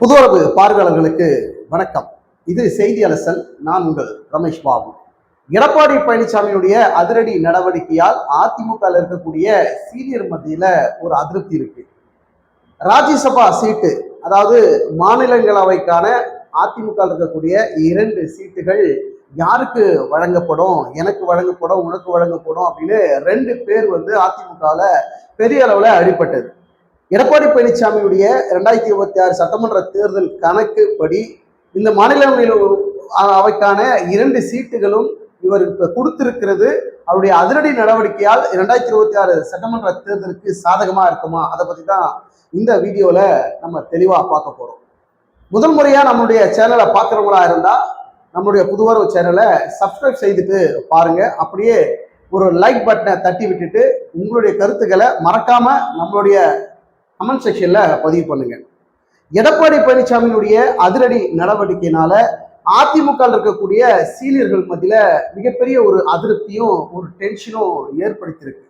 புதுவரவு பார்வையாளர்களுக்கு வணக்கம். இது செய்தி அலசல் நான் உங்கள் ரமேஷ் பாபு. எடப்பாடி பழனிசாமியுடைய அதிரடி நடவடிக்கையால் அதிமுக இருக்கக்கூடிய சீனியர் மத்தியில ஒரு அதிருப்தி இருக்கு. ராஜ்யசபா சீட்டு அதாவது மாநிலங்களவைக்கான அதிமுக இருக்கக்கூடிய இரண்டு சீட்டுகள் யாருக்கு வழங்கப்படும் எனக்கு வழங்கப்படும் உனக்கு வழங்கப்படும் அப்படின்னு ரெண்டு பேர் வந்து அதிமுகவில் பெரிய அளவில் அடிபட்டது. எடப்பாடி பழனிசாமியுடைய ரெண்டாயிரத்தி இருபத்தி ஆறு சட்டமன்ற தேர்தல் கணக்குப்படி இந்த மாநிலங்களில் அவைக்கான இரண்டு சீட்டுகளும் இவர் இப்போ கொடுத்திருக்கிறது. அவருடைய அதிரடி நடவடிக்கையால் இரண்டாயிரத்தி இருபத்தி ஆறு சட்டமன்ற தேர்தலுக்கு சாதகமாக இருக்குமா? அதை பற்றி தான் இந்த வீடியோவில் நம்ம தெளிவாக பார்க்க போகிறோம் முதல் முறையாக நம்மளுடைய சேனலை பார்க்குறவங்களா இருந்தால் நம்மளுடைய புதுவரவு சேனலை சப்ஸ்கிரைப் செய்துட்டு பாருங்கள் அப்படியே ஒரு லைக் பட்டனை தட்டி விட்டுட்டு உங்களுடைய கருத்துக்களை மறக்காமல் நம்மளுடைய கமெண்ட் செக்ஷன்ல பதிவு பண்ணுங்க. எடப்பாடி பழனிசாமியினுடைய அதிரடி நடவடிக்கையினால அதிமுக இருக்கக்கூடிய சீனியர்கள் மத்தியில மிகப்பெரிய ஒரு அதிருப்தியும் ஒரு டென்ஷனும் ஏற்படுத்தியிருக்கு.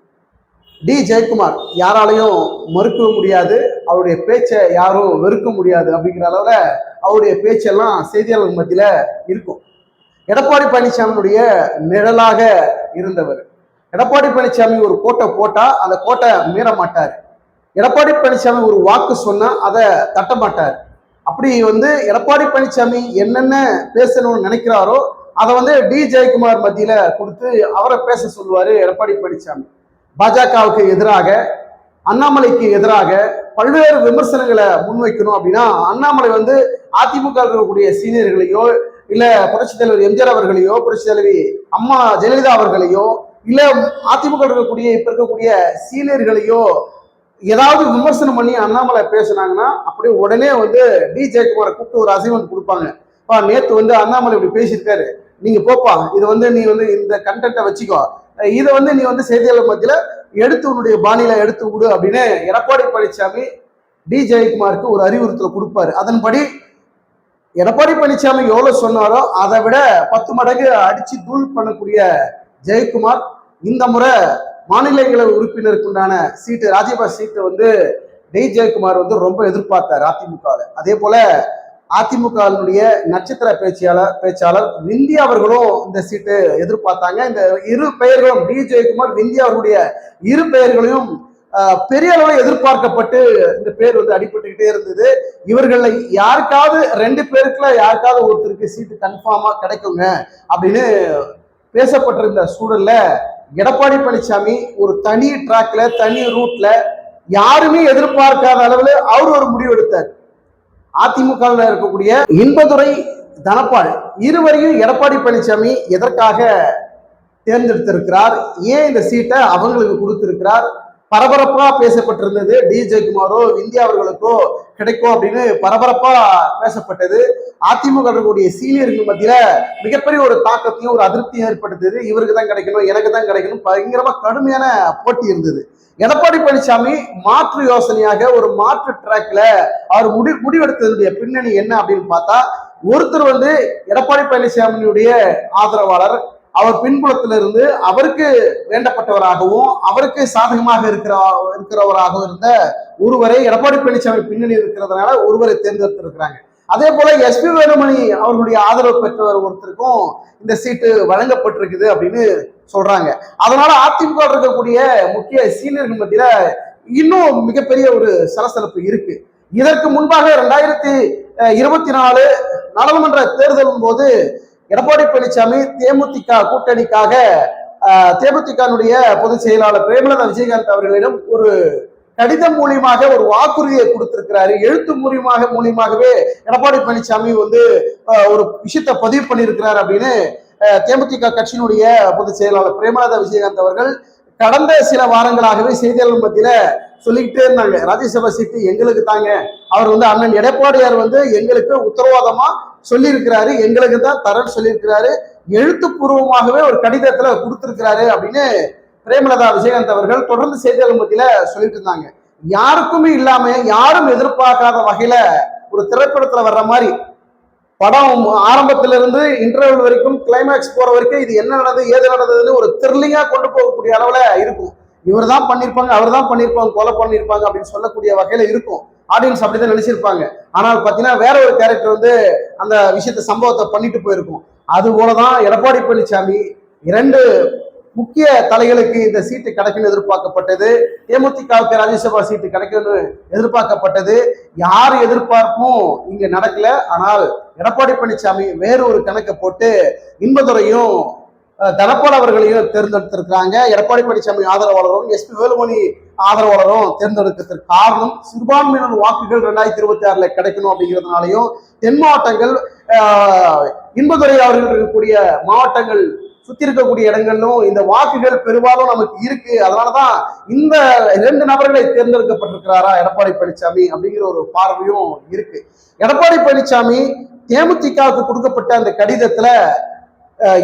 டி. ஜெயக்குமார் யாராலையும் மறுக்க முடியாது. அவருடைய பேச்சை யாரும் வெறுக்க முடியாது அப்படிங்கிற அளவுல அவருடைய பேச்செல்லாம் செய்தியாளர்கள் மத்தியில இருக்கும். எடப்பாடி பழனிசாமியுடைய நிழலாக இருந்தவர். எடப்பாடி பழனிசாமி ஒரு கோட்டை போட்டா அந்த கோட்டை மீற மாட்டார். எடப்பாடி பழனிசாமி ஒரு வாக்கு சொன்னா அதை தட்ட மாட்டார். அப்படி வந்து எடப்பாடி பழனிசாமி என்னென்ன பேசணும்னு நினைக்கிறாரோ அதை வந்து டி ஜெயக்குமார் மத்தியில கொடுத்து அவரை பேச சொல்லுவாரு எடப்பாடி பழனிசாமி. பாஜகவுக்கு எதிராக அண்ணாமலைக்கு எதிராக பல்வேறு விமர்சனங்களை முன்வைக்கணும் அப்படின்னா அண்ணாமலை வந்து அதிமுக இருக்கக்கூடிய சீனியர்களையோ இல்ல புரட்சித் தலைவர் எம்ஜிஆர் அவர்களையோ புரட்சித் தலைவி அம்மா ஜெயலலிதா அவர்களையோ இல்ல அதிமுக இருக்கக்கூடிய இப்ப இருக்கக்கூடிய சீனியர்களையோ ஏதாவது விமர்சனம் பண்ணி அண்ணாமலை பேசுனாங்கன்னா அப்படியே உடனே வந்து டி. ஜெயக்குமாரை கூப்பிட்டு ஒரு அசைன்மெண்ட் கொடுப்பாங்க. இப்போ நேத்து வந்து அண்ணாமலை இப்படி பேசியிருக்காரு. நீங்க போப்பா இது வந்து நீ வந்து இந்த கண்டென்ட்டை வச்சுக்கோ. இதை வந்து நீ வந்து செய்தியாளர் மத்தியில் எடுத்து உன்னுடைய பாணியில எடுத்து விடு அப்படின்னு எடப்பாடி பழனிசாமி டி. ஜெயக்குமாருக்கு ஒரு அறிவுறுத்தல் கொடுப்பாரு. அதன்படி எடப்பாடி பழனிசாமி எவ்வளவு சொன்னாரோ அதை விட பத்து மடங்கு அடிச்சு தூள் பண்ணக்கூடிய ஜெயக்குமார் இந்த முறை மாநிலங்களவை உறுப்பினருக்குண்டான சீட்டு ராஜ்யசபா சீட்டை வந்து டெய் ஜெயக்குமார் வந்து ரொம்ப எதிர்பார்த்தார் அதிமுகவில் அதே போல அதிமுகவினுடைய நட்சத்திர பேச்சியாளர் பேச்சாளர் விந்தியா அவர்களும் இந்த சீட்டு எதிர்பார்த்தாங்க. இந்த இரு பெயர்களும் டி. ஜெயக்குமார் விந்தியா அவர்களுடைய இரு பெயர்களையும் பெரிய அளவில் எதிர்பார்க்கப்பட்டு இந்த பேர் வந்து அடிபட்டுக்கிட்டே இருந்தது. இவர்களை யாருக்காவது ரெண்டு பேருக்குள்ள யாருக்காவது ஒருத்தருக்கு சீட்டு கன்ஃபார்மாக கிடைக்குங்க அப்படின்னு பேசப்பட்டிருந்த சூழல்ல எடப்பாடி பழனிசாமி ஒரு தனி ட்ராக்ல தனி ரூட்ல யாருமே எதிர்பார்க்காத அளவில் அவர் ஒரு முடிவு எடுத்தார். அதிமுகவில் இருக்கக்கூடிய இன்பதுரை தனப்பால் இருவரையும் எடப்பாடி பழனிசாமி எதற்காக தேர்ந்தெடுத்திருக்கிறார்? ஏன் இந்த சீட்டை அவங்களுக்கு கொடுத்திருக்கிறார்? பரபரப்பா பேசப்பட்டிருந்தது. டி ஜெயக்குமாரோ இந்தியா அவர்களுக்கோ கிடைக்கும் அப்படின்னு பரபரப்பா பேசப்பட்டது. அதிமுக இருக்கக்கூடிய சீனியர்கள் மத்தியில மிகப்பெரிய ஒரு தாக்கத்தையும் ஒரு அதிருப்தியும் ஏற்படுத்தது இவருக்கு தான் கிடைக்கணும் எனக்கு தான் கிடைக்கணும். பயங்கரமா கடுமையான போட்டி இருந்தது. எடப்பாடி பழனிசாமி மாற்று யோசனையாக ஒரு மாற்று ட்ராக்ல அவர் முடி முடிவெடுத்ததுடைய பின்னணி என்ன அப்படின்னு பார்த்தா ஒருத்தர் வந்து எடப்பாடி பழனிசாமியுடைய ஆதரவாளர் அவர் பின்புலத்திலிருந்து அவருக்கு வேண்டப்பட்டவராகவும் அவருக்கு சாதகமாக இருக்கிற இருக்கிறவராகவும் இருந்த ஒருவரை எடப்பாடி பழனிசாமி பின்னணி இருக்கிறதுனால ஒருவரை தேர்ந்தெடுத்திருக்கிறாங்க. அதே போல எஸ்பி வேலுமணி அவர்களுடைய ஆதரவு பெற்றவர் ஒருத்தருக்கும் இந்த சீட்டு வழங்கப்பட்டிருக்குது அப்படின்னு சொல்றாங்க. அதனால அதிமுக இருக்கக்கூடிய முக்கிய சீனியர்கள் மத்தியில இன்னும் மிகப்பெரிய ஒரு சலசலப்பு இருக்கு. இதற்கு முன்பாக ரெண்டாயிரத்தி இருபத்தி நாலு நாடாளுமன்ற தேர்தலின் போது எடப்பாடி பழனிசாமி தேமுதிக கூட்டணிக்காக தேமுதிகனுடைய பொதுச் செயலாளர் பிரேமலதா விஜயகாந்த் அவர்களிடம் ஒரு கடிதம் மூலியமாக ஒரு வாக்குறுதியை கொடுத்திருக்கிறாரு. எழுத்து மூலியமாக மூலியமாகவே எடப்பாடி பழனிசாமி வந்து ஒரு விஷயத்தை பதிவு பண்ணியிருக்கிறார் அப்படின்னு தேமுதிக கட்சியினுடைய பொதுச் செயலாளர் பிரேமலதா விஜயகாந்த் அவர்கள் கடந்த சில வாரங்களாகவே செய்தியாளர் மத்தியில சொல்லிக்கிட்டே இருந்தாங்க. ராஜ்யசபா சீட்டு எங்களுக்கு தாங்க அவர் வந்து அண்ணன் எடப்பாடியார் வந்து எங்களுக்கு உத்தரவாதமா சொல்லியிருக்கிறாரு. எங்களுக்கு தான் தரேன்னு சொல்லியிருக்கிறாரு. எழுத்துப்பூர்வமாகவே ஒரு கடிதத்துல கொடுத்திருக்கிறாரு அப்படின்னு பிரேமலதா விஜயகாந்த் அவர்கள் தொடர்ந்து செய்தியாளர் மத்தியில சொல்லிட்டு இருந்தாங்க. யாருக்குமே இல்லாம யாரும் எதிர்பார்க்காத வகையில ஒரு திரைப்படத்துல வர்ற மாதிரி படம் ஆரம்பத்திலிருந்து இன்டர்வல் வரைக்கும் கிளைமேக்ஸ் போற வரைக்கும் இது என்ன நடந்தது ஏது நடந்ததுன்னு ஒரு த்ரில்லிங்கா கொண்டு போகக்கூடிய அளவுல இருக்கும். இவர் தான் பண்ணியிருப்பாங்க அவர் தான் பண்ணியிருப்பாங்க கொலை பண்ணியிருப்பாங்க அப்படின்னு சொல்லக்கூடிய வகையில இருக்கும். ஆடியன்ஸ் அப்படிதான் நினைச்சிருப்பாங்க. ஆனால் பாத்தீங்கன்னா வேற ஒரு கேரக்டர் வந்து அந்த விஷயத்த சம்பவத்தை பண்ணிட்டு போயிருக்கும். அது போலதான் எடப்பாடி பழனிசாமி இரண்டு முக்கிய தலைகளுக்கு இந்த சீட்டு கிடைக்கும்னு எதிர்பார்க்கப்பட்டது. தேமுதிகவுக்கு ராஜ்யசபா சீட்டு கிடைக்கும்னு எதிர்பார்க்கப்பட்டது. யார் எதிர்பார்ப்பும் இங்க நடக்கல. ஆனால் எடப்பாடி பழனிசாமி வேறு ஒரு கணக்கை போட்டு இன்பதுரையும் அஹ், தனபால் அவர்களையும் தேர்ந்தெடுத்திருக்கிறாங்க. எடப்பாடி பழனிசாமி ஆதரவாளரும் எஸ்பி வேலுமணி ஆதரவாளரும் தேர்ந்தெடுக்கிறதுக்கு காரணம் சிறுபான்மையினர் வாக்குகள் ரெண்டாயிரத்தி இருபத்தி ஆறுல கிடைக்கணும் அப்படிங்கிறதுனாலையும் தென் மாவட்டங்கள் இன்பதுரை அவர்கள் இருக்கக்கூடிய மாவட்டங்கள் சுத்தி இருக்கக்கூடிய இடங்களிலும் இந்த வாக்குகள் பெரும்பாலும் நமக்கு இருக்கு. அதனாலதான் இந்த இரண்டு நபர்களை தேர்ந்தெடுக்கப்பட்டிருக்கிறாரா எடப்பாடி பழனிசாமி அப்படிங்கிற ஒரு பார்வையும் இருக்கு. எடப்பாடி பழனிசாமி தேமுதிகவுக்கு கொடுக்கப்பட்ட அந்த கடிதத்துல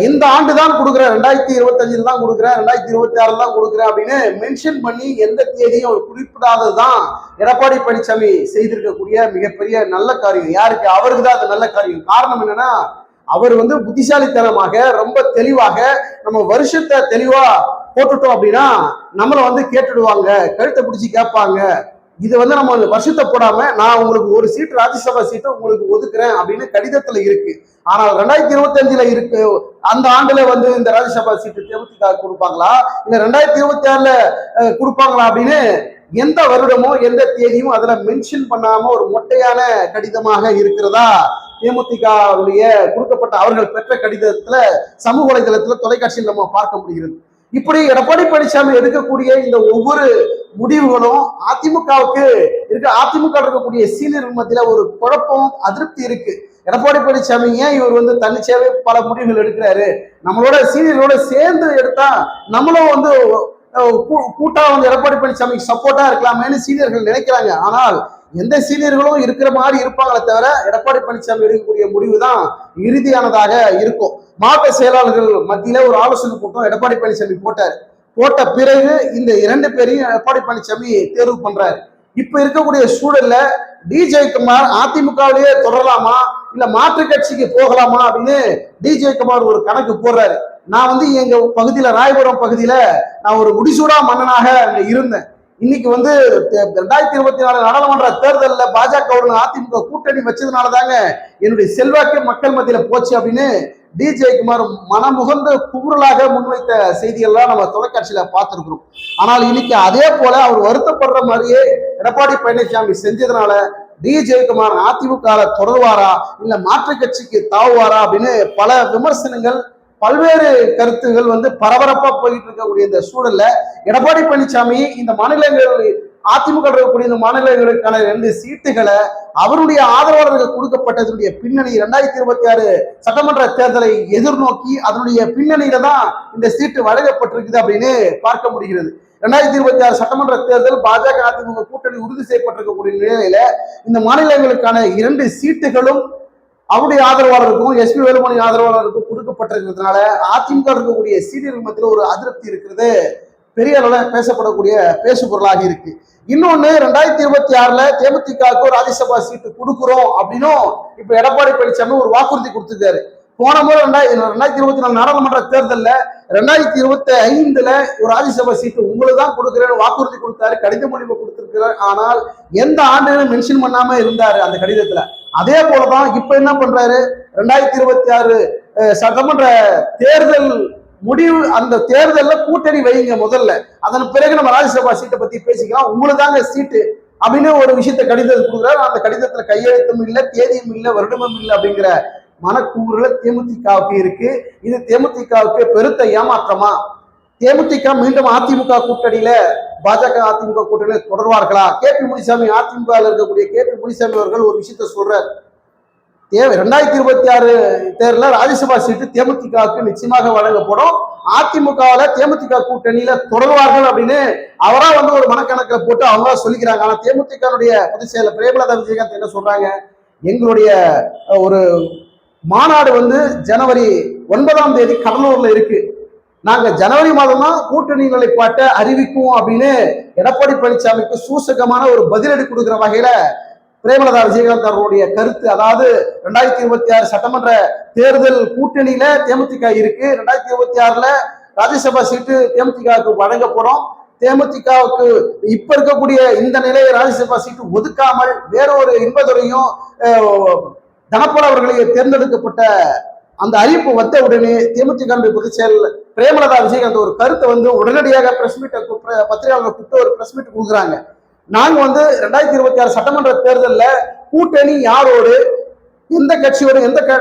இந்த ஆண்டு தான் கொடுக்குறேன். ரெண்டாயிரத்தி இருபத்தஞ்சில் தான் கொடுக்குறேன். ரெண்டாயிரத்தி இருபத்தி ஆறுல தான் கொடுக்குறேன் அப்படின்னு மென்ஷன் பண்ணி எந்த தேதியும் அவர் குறிப்பிடாதது தான் எடப்பாடி பழனிசாமி செய்திருக்கக்கூடிய மிகப்பெரிய நல்ல காரியம் யாருக்கு? அவருக்கு தான் அது நல்ல காரியம். காரணம் என்னன்னா அவர் வந்து புத்திசாலித்தனமாக ரொம்ப தெளிவாக நம்ம வருஷத்தை தெளிவா போட்டுட்டோம் அப்படின்னா நம்மளை வந்து கேட்டுடுவாங்க கழுத்தை பிடிச்சி கேட்பாங்க. இது வந்து நம்ம வருஷத்தை போடாம நான் உங்களுக்கு ஒரு சீட் ராஜ்யசபா சீட்டை உங்களுக்கு ஒதுக்குறேன் அப்படின்னு கடிதத்துல இருக்கு. ஆனால் ரெண்டாயிரத்தி இருபத்தஞ்சுல இருக்கு. அந்த ஆண்டுல வந்து இந்த ராஜ்யசபா சீட்டு தேமுதிக கொடுப்பாங்களா? இல்ல ரெண்டாயிரத்தி இருபத்தி ஆறுல கொடுப்பாங்களா அப்படின்னு எந்த வருடமோ எந்த தேதியும் அதுல மென்ஷன் பண்ணாம ஒரு மொட்டையான கடிதமாக இருக்கிறதா? தேமுதிகவுடைய கொடுக்கப்பட்ட அவர்கள் பெற்ற கடிதத்துல சமூக வலைதளத்துல தொலைக்காட்சியில் நம்ம பார்க்க முடிகிறது. இப்படி எடப்பாடி பழனிசாமி எடுக்கக்கூடிய இந்த ஒவ்வொரு முடிவுகளும் அதிமுகவுக்கு இருக்க. அதிமுக இருக்கக்கூடிய சீனியர்கள் மத்தியில ஒரு குழப்பம் அதிருப்தி இருக்கு. எடப்பாடி பழனிசாமி ஏன் இவர் வந்து தன்னிச்சையாவே பல முடிவுகள் எடுக்கிறாரு? நம்மளோட சீனியர்களோட சேர்ந்து எடுத்தா நம்மளும் வந்து கூட்டா வந்து எடப்பாடி பழனிசாமிக்கு சப்போர்ட்டா இருக்கலாமேன்னு சீனியர்கள் நினைக்கிறாங்க. ஆனால் எந்த சீனியர்களும் இருக்கிற மாதிரி இருப்பாங்களே தவிர எடப்பாடி பழனிசாமி எடுக்கக்கூடிய முடிவு தான் இறுதியானதாக இருக்கும். மாவட்ட செயலாளர்கள் மத்தியில ஒரு ஆலோசனை கூட்டம் எடப்பாடி பழனிசாமி போட்டார். போட்ட பிறகு இந்த இரண்டு பேரையும் எடப்பாடி பழனிசாமி தேர்வு பண்றாரு. இப்ப இருக்கக்கூடிய சூழல்ல டிஜே குமார் அதிமுகவிலேயே தொடரலாமா? இல்ல மாற்று கட்சிக்கு போகலாமா அப்படின்னு டிஜே குமார் ஒரு கணக்கு போடுறாரு. நான் வந்து எங்க பகுதியில ராயபுரம் பகுதியில நான் ஒரு முடிசூடா மன்னனாக அங்க இருந்தேன். இன்னைக்கு வந்து ரெண்டாயிரத்தி இருபத்தி நாலு நாடாளுமன்ற தேர்தலில் பாஜகவுடன் அதிமுக கூட்டணி வச்சதுனால தாங்க என்னுடைய செல்வாக்கு மக்கள் மத்தியில போச்சு அப்படின்னு டி. ஜெயக்குமார் மனமுகந்த குமுறலாக முன்வைத்த செய்திகள்லாம் நம்ம தொலைக்காட்சியில பார்த்துருக்குறோம். ஆனால் இன்னைக்கு அதே போல அவர் வருத்தப்படுற மாதிரியே எடப்பாடி பழனிசாமி செஞ்சதுனால டி. ஜெயக்குமார் அதிமுக தொடர்வாரா இல்ல மாற்று கட்சிக்கு தாவுவாரா அப்படின்னு பல விமர்சனங்கள் பல்வேறு கருத்துகள் வந்து பரபரப்பா போயிட்டு இருக்கக்கூடிய இந்த சூழல்ல எடப்பாடி பழனிசாமி இந்த மாநிலங்கள் அதிமுக இருக்கக்கூடிய இந்த மாநிலங்களுக்கான ரெண்டு சீட்டுகளை அவருடைய ஆதரவாளர்களுக்கு கொடுக்கப்பட்டதுடைய பின்னணி இரண்டாயிரத்தி இருபத்தி ஆறு சட்டமன்ற தேர்தலை எதிர்நோக்கி அதனுடைய பின்னணியில தான் இந்த சீட்டு வழங்கப்பட்டிருக்குது அப்படின்னு பார்க்க முடிகிறது. ரெண்டாயிரத்தி இருபத்தி ஆறு சட்டமன்ற தேர்தல் பாஜக அதிமுக கூட்டணி உறுதி செய்யப்பட்டிருக்கக்கூடிய நிலையில இந்த மாநிலங்களுக்கான இரண்டு சீட்டுகளும் அவருடைய ஆதரவாளருக்கும் எஸ்பி வேலுமணி ஆதரவாளருக்கும் கொடுக்கப்பட்டிருக்கிறதுனால அதிமுக இருக்கக்கூடிய சீனியர் மத்தியில் ஒரு அதிருப்தி இருக்கிறது. பெரிய அளவில் பேசப்படக்கூடிய பேசு பொருளாக இருக்கு. இன்னொன்னு ரெண்டாயிரத்தி இருபத்தி ஆறுல தேமுதிகவுக்கு ஒரு ராஜ்யசபா சீட்டு கொடுக்குறோம் அப்படின்னும் இப்ப எடப்பாடி பழனிசாமி ஒரு வாக்குறுதி கொடுத்துருக்காரு. போன முறை ரெண்டாயிரத்தி ரெண்டாயிரத்தி இருபத்தி நாலு நாடாளுமன்ற தேர்தலில் ரெண்டாயிரத்தி இருபத்தி ஐந்துல ஒரு ராஜ்யசபா சீட்டு உங்களுக்கு தான் கொடுக்குறேன்னு வாக்குறுதி கொடுத்தாரு கடித முடிவு கொடுத்திருக்கிறார். ஆனால் எந்த ஆண்டுன்னு மென்ஷன் பண்ணாம இருந்தாரு அந்த கடிதத்துல. அதே போலதான் இப்ப என்ன பண்றாரு? ரெண்டாயிரத்தி இருபத்தி ஆறு சட்டமன்ற தேர்தல் முடிவு அந்த தேர்தலில் கூட்டணி வைங்க முதல்ல. அதன் பிறகு நம்ம ராஜ்யசபா சீட்டை பத்தி பேசிக்கலாம். உங்களுக்கு தாங்க சீட்டு அப்படின்னு ஒரு விஷயத்த கடிதம் கொடுக்குறாரு. அந்த கடிதத்துல கையெழுத்தும் இல்லை தேதியும் இல்லை வருடமும் இல்லை அப்படிங்கிற மனக்கூறுல தேமுதிகவுக்கு இருக்கு. இது தேமுதிகவுக்கு பெருத்த ஏமாற்றமா? தேமுதிக மீண்டும் அதிமுக கூட்டணியில பாஜக அதிமுக கூட்டணியில தொடர்வார்களா? கே பி முனிசாமி அதிமுக இருக்கக்கூடிய கே பி முனிசாமி அவர்கள் ஒரு விஷயத்த சொல்றார். தேவை ரெண்டாயிரத்தி இருபத்தி ஆறு தேர்தலில் ராஜ்யசபா சீட்டு தேமுதிகவுக்கு நிச்சயமாக வழங்கப்படும். அதிமுகவில் தேமுதிக கூட்டணியில தொடர்வார்கள் அப்படின்னு அவரா வந்து ஒரு மனக்கணக்கில் போட்டு அவங்க சொல்லிக்கிறாங்க. ஆனால் தேமுதிகனுடைய பொதுச் செயலர் பிரேமலதா விஜயகாந்த் என்ன சொல்றாங்க? எங்களுடைய ஒரு மாநாடு வந்து ஜனவரி ஒன்பதாம் தேதி கடலூர்ல இருக்கு. நாங்க ஜனவரி மாதம் தான் கூட்டணி நிலைப்பாட்டை அறிவிக்கும் அப்படின்னு எடப்பாடி பழனிசாமிக்கு சூசகமான ஒரு பதிலடி கொடுக்குற வகையில பிரேமலதா விஜயகாந்த் அவர்களுடைய கருத்து அதாவது ரெண்டாயிரத்தி இருபத்தி ஆறு சட்டமன்ற தேர்தல் கூட்டணியில தேமுதிக இருக்கு. ரெண்டாயிரத்தி இருபத்தி ஆறுல ராஜ்யசபா சீட்டு தேமுதிகவுக்கு வழங்கப்படும் தேமுதிகவுக்கு இப்ப இருக்கக்கூடிய இந்த நிலையை ராஜ்யசபா சீட்டு ஒதுக்காமல் வேற ஒரு தனபால் தேர்ந்தெடுக்கப்பட்ட அந்த அறிவிப்பு வந்த உடனே தேமுதிக பொதுச் செயலர் பிரேமலதா விஜயகாந்த் ஒரு கருத்தை வந்து உடனடியாக பிரஸ் மீட்டை பத்திரிகையாளர்கள் கூப்பிட்டு ஒரு பிரஸ் மீட் கொடுக்குறாங்க. நாங்க வந்து ரெண்டாயிரத்தி இருபத்தி ஆறு சட்டமன்ற தேர்தலில் கூட்டணி யாரோடு எந்த கட்சியோட எந்த க-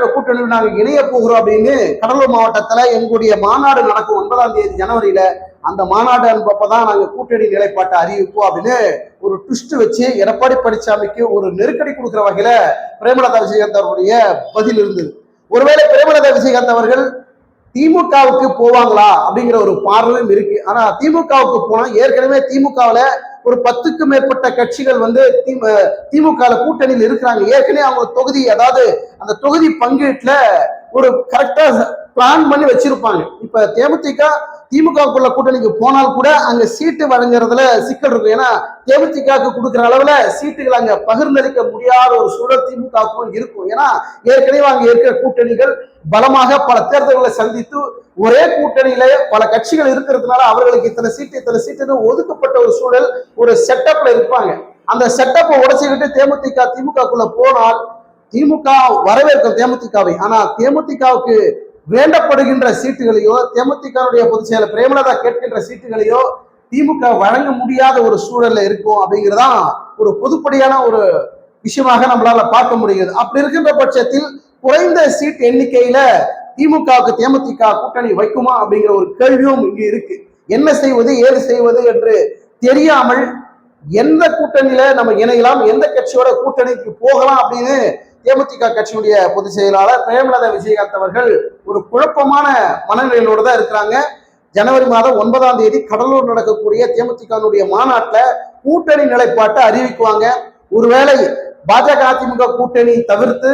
நாங்கள் இணைய போகிறோம் அப்படின்னு கடலூர் மாவட்டத்தில் எங்களுடைய மாநாடு நடக்கும் ஒன்பதாம் தேதி ஜனவரியில அந்த மாநாடு அன்பப்போ தான் நாங்கள் கூட்டணி நிலைப்பாட்டை அறிவிப்போம் அப்படின்னு ஒரு ட்விஸ்ட் வச்சு எடப்பாடி பழனிசாமிக்கு ஒரு நெருக்கடி கொடுக்குற வகையில பிரேமலதா விஜயகாந்த் அவருடைய பதில் இருந்தது. ஒருவேளை பிரேமலதா விஜயகாந்த் அவர்கள் திமுகவுக்கு போவாங்களா அப்படிங்கிற ஒரு பார்வையும் இருக்கு. ஆனா திமுகவுக்கு போனா ஏற்கனவே திமுகவில் ஒரு பத்துக்கும் மேற்பட்ட கட்சிகள் வந்து திமுக கூட்டணியில் இருக்கிறாங்க. ஏற்கனவே அவங்க தொகுதி அதாவது அந்த தொகுதி பங்கீட்டுல ஒரு கரெக்டா பிளான் பண்ணி வச்சிருப்பாங்க. இப்ப தேமுதிக திமுகவுக்குள்ள கூட்டணிக்கு போனால் கூட அங்க சீட்டு வழங்குறதுல சிக்கல் இருக்கும். ஏன்னா தேமுதிகவுக்கு கொடுக்குற அளவுல சீட்டுகள் அங்க பகிர்ந்தளிக்க முடியாத ஒரு சூழல் திமுகவுக்கும் இருக்கும். ஏன்னா ஏற்கனவே அங்க இருக்கிற கூட்டணிகள் பலமாக பல தேர்தல்களை சந்தித்து ஒரே கூட்டணியில பல கட்சிகள் இருக்கிறதுனால அவர்களுக்கு இத்தனை சீட்டு இத்தனை சீட்டுன்னு ஒதுக்கப்பட்ட ஒரு சூழல் ஒரு செட்டப்ல இருப்பாங்க. அந்த செட்டப்பை உடைச்சுக்கிட்டு தேமுதிக திமுகக்குள்ள போனால் திமுக வரவேற்கும் தேமுதிகவை. ஆனா தேமுதிகவுக்கு வேண்டப்படுகின்ற சீட்டுகளையோ தேமுதிகனுடைய பொதுச் செயலர் பிரேமலதா கேட்கின்ற சீட்டுகளையோ திமுக வழங்க முடியாத ஒரு சூழல்ல இருக்கும் அப்படிங்கிறதான் ஒரு பொதுப்படியான ஒரு விஷயமாக நம்மளால பார்க்க முடியுது. அப்படி இருக்கின்ற பட்சத்தில் குறைந்த சீட் எண்ணிக்கையில திமுகவுக்கு தேமுதிக கூட்டணி வைக்குமா அப்படிங்கிற ஒரு கேள்வியும் இங்கு இருக்கு. என்ன செய்வது ஏது செய்வது என்று தெரியாமல் எந்த கூட்டணியில நம்ம இணையலாம் எந்த கட்சியோட கூட்டணிக்கு போகலாம் அப்படின்னு தேமுதிக கட்சியினுடைய பொதுச் செயலாளர் பிரேமலதா விஜயகாந்த் அவர்கள் ஒரு குழப்பமான மனநிலையோடு தான் இருக்கிறாங்க. ஜனவரி மாதம் ஒன்பதாம் தேதி கடலூர் நடக்கக்கூடிய தேமுதிகனுடைய மாநாட்டில் கூட்டணி நிலைப்பாட்டை அறிவிக்குவாங்க. ஒருவேளை பாஜக அதிமுக கூட்டணி தவிர்த்து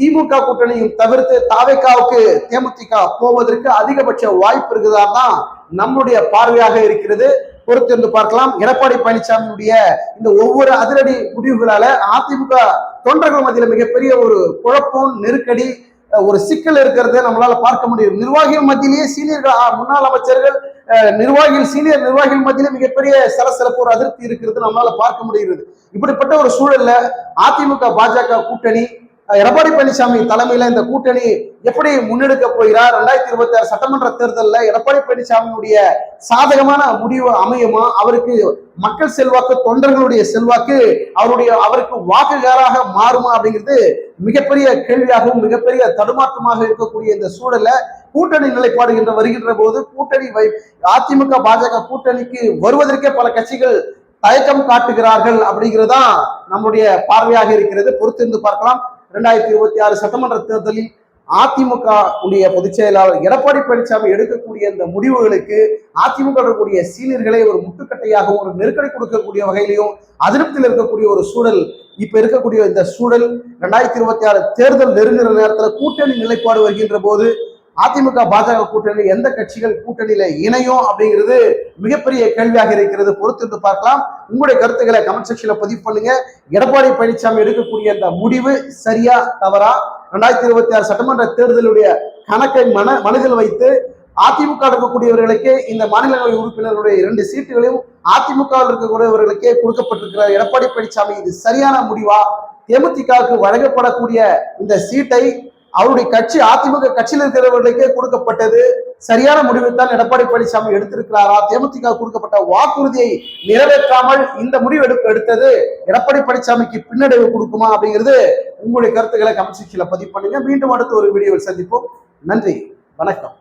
திமுக கூட்டணியும் தவிர்த்து தாவேக்காவுக்கு தேமுதிக போவதற்கு அதிகபட்ச வாய்ப்பு இருக்குதா தான் நம்முடைய பார்வையாக இருக்கிறது. பொறுத்திருந்து பார்க்கலாம். எடப்பாடி பழனிசாமியுடைய இந்த ஒவ்வொரு அதிரடி முடிவுகளால அதிமுக தொண்டர்கள் மத்தியில மிகப்பெரிய ஒரு குழப்பம் நெருக்கடி ஒரு சிக்கல் இருக்கிறத நம்மளால பார்க்க முடியும் நிர்வாகிகள் மத்தியிலேயே சீனியர்கள் முன்னாள் அமைச்சர்கள் நிர்வாகிகள் சீனியர் நிர்வாகிகள் மத்தியிலே மிகப்பெரிய சலசலப்பு ஒரு அதிருப்தி இருக்கிறது நம்மளால பார்க்க முடிகிறது. இப்படிப்பட்ட ஒரு சூழல்ல அதிமுக பாஜக கூட்டணி எடப்பாடி பழனிசாமி தலைமையில இந்த கூட்டணி எப்படி முன்னெடுக்க போகிறார்? ரெண்டாயிரத்தி இருபத்தி ஆறு சட்டமன்ற தேர்தலில் எடப்பாடி பழனிசாமியுடைய சாதகமான முடிவு அமையுமா? அவருக்கு மக்கள் செல்வாக்கு தொண்டர்களுடைய செல்வாக்கு அவருடைய அவருக்கு வாக்குகாராக மாறுமா அப்படிங்கிறது மிகப்பெரிய கேள்வியாகவும் மிகப்பெரிய தடுமாற்றமாக இருக்கக்கூடிய இந்த சூழல்ல கூட்டணி நிலைப்பாடு என்று வருகின்ற போது கூட்டணி வை அதிமுக பாஜக கூட்டணிக்கு வருவதற்கே பல கட்சிகள் தயக்கம் காட்டுகிறார்கள் அப்படிங்கிறதுதான் நம்முடைய பார்வையாக இருக்கிறது. பொறுத்திருந்து பார்க்கலாம். இரண்டாயிரத்தி இருபத்தி ஆறு சட்டமன்ற தேர்தலில் அதிமுக உடைய பொதுச் செயலாளர் எடப்பாடி பழனிசாமி எடுக்கக்கூடிய இந்த முடிவுகளுக்கு அதிமுக கூடிய சீனியர்களை ஒரு முட்டுக்கட்டையாகவும் ஒரு நெருக்கடி கொடுக்கக்கூடிய வகையிலையும் அதிருப்தியில் இருக்கக்கூடிய ஒரு சூழல் இப்ப இருக்கக்கூடிய இந்த சூழல் ரெண்டாயிரத்தி இருபத்தி ஆறு தேர்தல் நெருங்குற நேரத்தில் கூட்டணி நிலைப்பாடு வருகின்ற போது அதிமுக பாஜக கூட்டணி எந்த கட்சிகள் கூட்டணியில இணையும் அப்படிங்கிறது மிகப்பெரிய கேள்வியாக இருக்கிறது. பொறுத்திருந்து பார்க்கலாம். உங்களுடைய கருத்துக்களை கமெண்ட் செக்ஷன்ல பதிவு பண்ணுங்க. எடப்பாடி பழனிசாமி எடுக்கக்கூடிய அந்த முடிவு சரியா தவறா? ரெண்டாயிரத்தி இருபத்தி ஆறு சட்டமன்ற தேர்தலுடைய கணக்கை மன மனதில் வைத்து அதிமுக இருக்கக்கூடியவர்களுக்கே இந்த மாநிலங்களவை உறுப்பினர்களுடைய இரண்டு சீட்டுகளையும் அதிமுக இருக்கக்கூடியவர்களுக்கே கொடுக்கப்பட்டிருக்கிற எடப்பாடி பழனிசாமி இது சரியான முடிவா? தேமுதிகவுக்கு வழங்கப்படக்கூடிய இந்த சீட்டை அவருடைய கட்சி அதிமுக கட்சியில் இருக்கிறவர்களுக்கே கொடுக்கப்பட்டது. சரியான முடிவு தான் எடப்பாடி பழனிசாமி எடுத்திருக்கிறாரா? தேமுதிக கொடுக்கப்பட்ட வாக்குறுதியை நிறைவேற்றாமல் இந்த முடிவு எடுப்பு எடுத்தது எடப்பாடி பழனிசாமிக்கு பின்னடைவு கொடுக்குமா அப்படிங்கிறது உங்களுடைய கருத்துக்களை கமெண்ட் செக்ஷன்ல பதிவு பண்ணுங்க. மீண்டும் அடுத்த ஒரு வீடியோவில் சந்திப்போம். நன்றி. வணக்கம்.